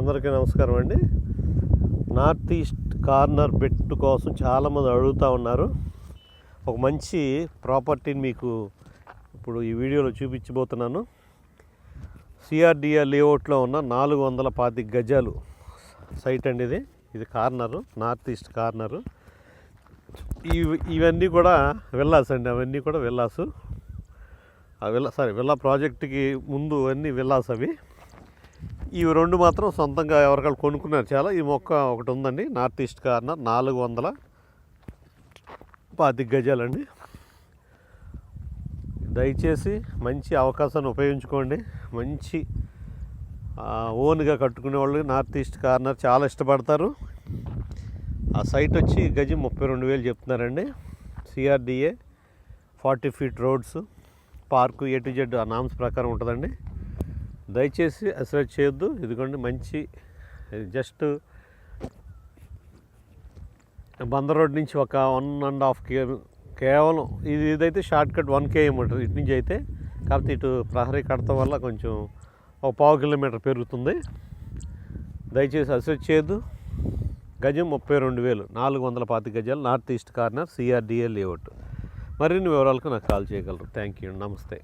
అందరికీ నమస్కారం అండి. నార్త్ ఈస్ట్ కార్నర్ బెట్ కోసం చాలామంది అడుగుతూ ఉన్నారు. ఒక మంచి ప్రాపర్టీని మీకు ఇప్పుడు ఈ వీడియోలో చూపించబోతున్నాను. సిఆర్డిఆర్ లేఅవుట్లో ఉన్న నాలుగు వందల పాతి గజాలు సైట్ అండి ఇది. ఇది కార్నరు నార్త్ ఈస్ట్ కార్నరు ఇవి ఇవన్నీ కూడా వెళ్ళాసు అండి. అవన్నీ కూడా వెళ్ళాసు ఆ విల్లా సారీ విల్లా ప్రాజెక్ట్కి ముందు అన్నీ వెళ్ళాసు అవి. ఇవి రెండు మాత్రం సొంతంగా ఎవరికైనా కొనుక్కున్నారు చాలా. ఈ మొక్క ఒకటి ఉందండి. నార్త్ ఈస్ట్ కార్నర్ నాలుగు వందల పాతి గజాలండి. దయచేసి మంచి అవకాశాన్ని ఉపయోగించుకోండి. మంచి ఓన్గా కట్టుకునే వాళ్ళు నార్త్ ఈస్ట్ కార్నర్ చాలా ఇష్టపడతారు. ఆ సైట్ వచ్చి గజం ముప్పై రెండు వేలు చెప్తున్నారండి. CRDA forty feet roads park A to Z ఆ నామ్స్ ప్రకారం ఉంటుందండి. దయచేసి అసలు చేయొద్దు. ఇదిగోండి మంచి జస్ట్ బందర్ రోడ్ నుంచి ఒక వన్ అండ్ హాఫ్ కే కేవలం ఇది ఇదైతే షార్ట్ కట్ వన్ కేఎం ఉంటుంది ఇటు నుంచి అయితే కాకపోతే ఇటు ప్రహరీ కడతం వల్ల కొంచెం ఒక పావు కిలోమీటర్ పెరుగుతుంది. దయచేసి అసెట్ చేయొద్దు. గజం ముప్పై రెండు వేలు నాలుగు వందల పాతి గజాలు north east corner CRDA layout. మరిన్ని వివరాలకు నాకు కాల్ చేయగలరు. థ్యాంక్ యూ నమస్తే.